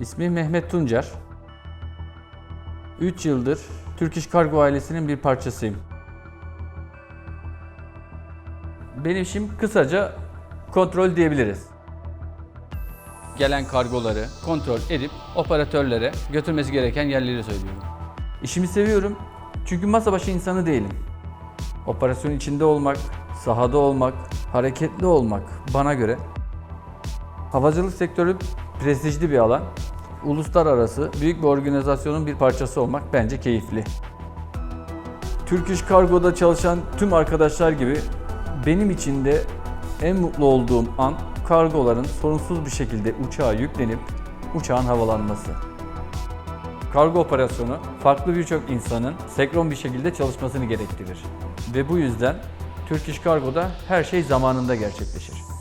İsmim Mehmet Tuncer. 3 yıldır Türk İş Kargo ailesinin bir parçasıyım. Benim işim kısaca kontrol diyebiliriz. Gelen kargoları kontrol edip operatörlere götürmesi gereken yerleri söylüyorum. İşimi seviyorum çünkü masa başı insanı değilim. Operasyon içinde olmak, sahada olmak, hareketli olmak bana göre Havacılık sektörü prestijli bir alan. Uluslararası büyük bir organizasyonun bir parçası olmak bence keyifli. Türk İş Kargo'da çalışan tüm arkadaşlar gibi benim için de en mutlu olduğum an kargoların sorunsuz bir şekilde uçağa yüklenip uçağın havalanması. Kargo operasyonu farklı birçok insanın senkron bir şekilde çalışmasını gerektirir. Ve bu yüzden Türk İş Kargo'da her şey zamanında gerçekleşir.